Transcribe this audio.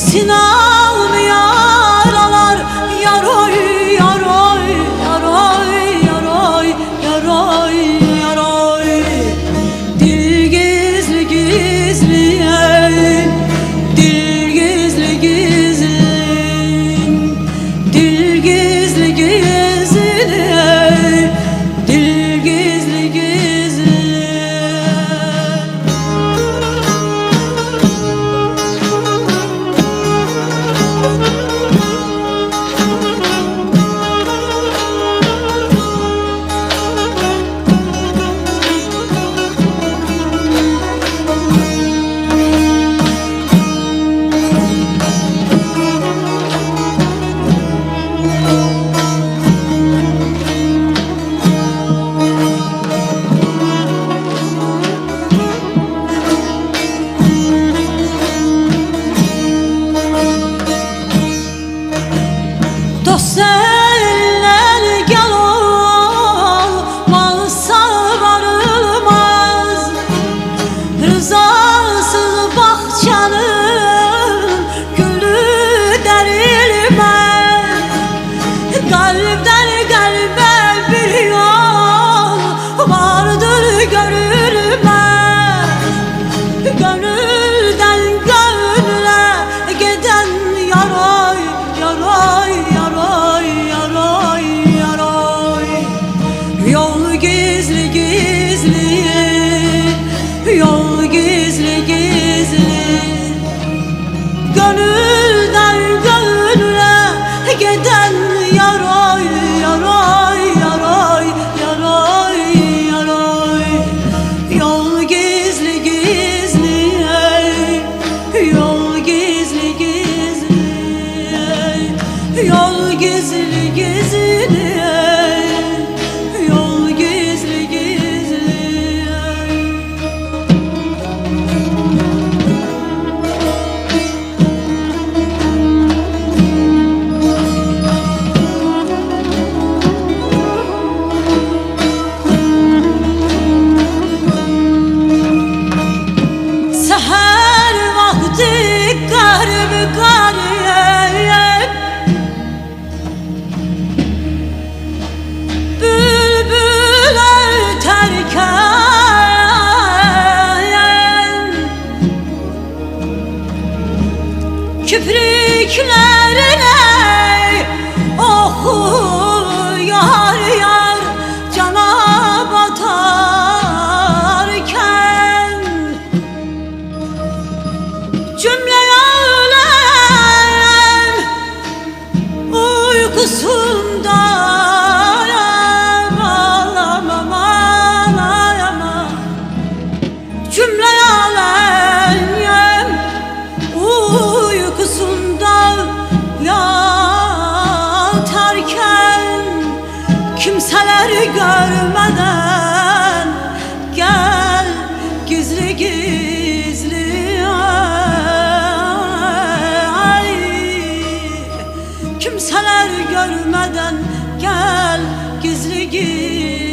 Sinan. Uykusundan ağlamam ağlamam Cümle alem uykusunda yatarken Kimseleri görmeden gel gizli gizli ay. Kimseler görmeden gel gizli gizli.